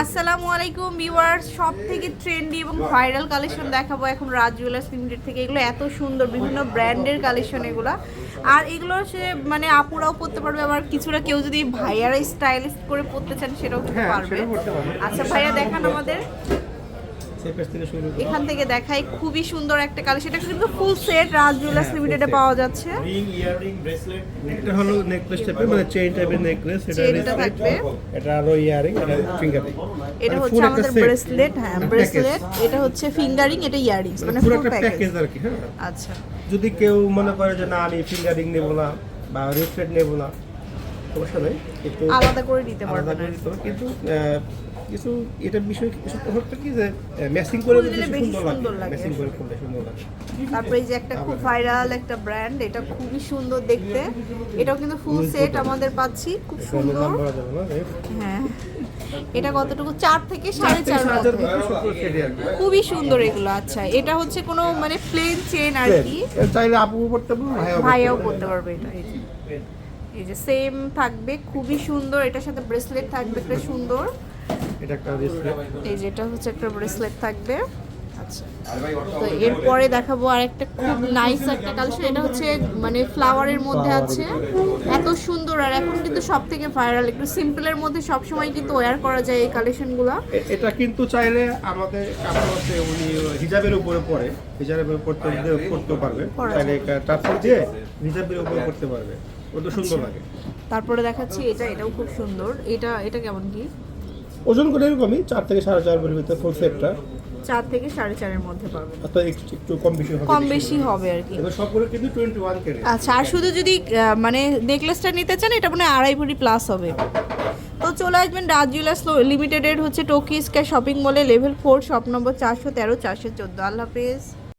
আসসালামু আলাইকুম ভিউয়ার্স সব থেকে ট্রেন্ডি এবং ভাইরাল কালেকশন দেখাবো এখন রাজ জুয়েলার্স লিমিটেড থেকে। এগুলো এত সুন্দর বিভিন্ন ব্র্যান্ডের কালেকশন এগুলো। আর এগুলো সে মানে আপুরাও পড়তে পারবে আবার কিছুটা কেউ যদি ভাইয়ারা স্টাইলিশ করে পড়তে চান সেটাও কিন্তু হ্যাঁ, পারবে। আচ্ছা ভাইয়া দেখান আমাদের সেই পেজ থেকে শুরু করি এখান থেকে দেখাই খুবই সুন্দর একটা কালেকশন। এটা কিন্তু ফুল সেট রাজ জুয়েলার্স হ্যাঁ, লিমিটেডে পাওয়া যাচ্ছে। রিং ইয়াররিং ব্রেসলেট এটা হলো নেকলেস টাইপের মানে চেইন টাইপের নেকলেস এটা wristlet, থাকবে। এটা হলো ইয়ারিং এটা ফিঙ্গার রিং এটা হচ্ছে আমাদের ব্রেসলেট হ্যাঁ ব্রেসলেট এটা হচ্ছে ফিঙ্গারিং এটা ইয়ারিংস মানে পুরো একটা প্যাকেজ আর কি হ্যাঁ। আচ্ছা। যদি কেউ মনে করে যে না আমি ফিঙ্গার নেব না বা রিফ্লেট নেব না সমস্যা নেই কিন্তু আলাদা করে কি। দিতে হবে। কিন্তু কিছু এটা বিষয় কিছু হচ্ছে কি যে ম্যাচিং করে সুন্দর লাগে। ম্যাচিং করে ফুলটা সুন্দর লাগে। তারপরে এই যে একটা খুব ভাইরাল একটা ব্র্যান্ড এটা খুবই সুন্দর দেখতে। এটাও কিন্তু ফুল সেট আমাদের পাচ্ছি খুব সুন্দর। না হ্যাঁ। এটা কতটুকু? চার থেকে সাড়ে চার খুবই সুন্দর এগুলো আচ্ছা। এটা হচ্ছে কোনো মানে প্লেন চেন আর কি? চাইলে আপু পড়তে পারব ভাইয়াও ভাইয়াও করতে পারবে এটা এই যে। সেম থাকবে খুবই সুন্দর এটার সাথে ব্রেসলেট থাকবে একটা সুন্দর এটা একটা ব্রেসলেট এই যে এটা হচ্ছে একটা ব্রেসলেট থাকবে তো এরপরে দেখাবো আর একটা খুব নাইস একটা কালেকশন এটা হচ্ছে মানে ফ্লাওয়ারের মধ্যে আছে। এত সুন্দর আর এখন কিন্তু সব থেকে ভাইরাল একটু সিম্পলের মধ্যে সব সময় কিন্তু ওয়্যার করা যায় এই কালেকশনগুলো এটা কিন্তু চাইলে আমাদের কাপড় হচ্ছে উনি হিজাবের উপরে পরে হিজাবের উপরে পড়তেও পারবে। পরা চাইলে টার্সেল দিয়ে হিজাবের উপরে পড়তে পারবে। ও তো সুন্দর লাগে। তারপরে দেখাচ্ছি এটা এটাও খুব সুন্দর। এটা এটা কেমন কি? ওজন করে এরকমই? চার থেকে সাড়ে চার ভিতরে ফুল সেটটা চার থেকে সাড়ে চারের মধ্যে পাবেন একটু কম বেশি হবে কম বেশি হবে আর কি। এবার সবগুলো কিন্তু টোয়েন্টি ওয়ান আচ্ছা আর শুধু যদি মানে নেকলেসটা নিতে চান এটা মানে আড়াই ভরি প্লাস হবে। তো চলে আসবেন রাজ জুয়েলার্স লিমিটেডের হচ্ছে টোকি স্কাই শপিং মলে লেভেল ফোর শপ নম্বর চারশো তেরো চারশো চোদ্দ। আল্লাহ হাফেজ।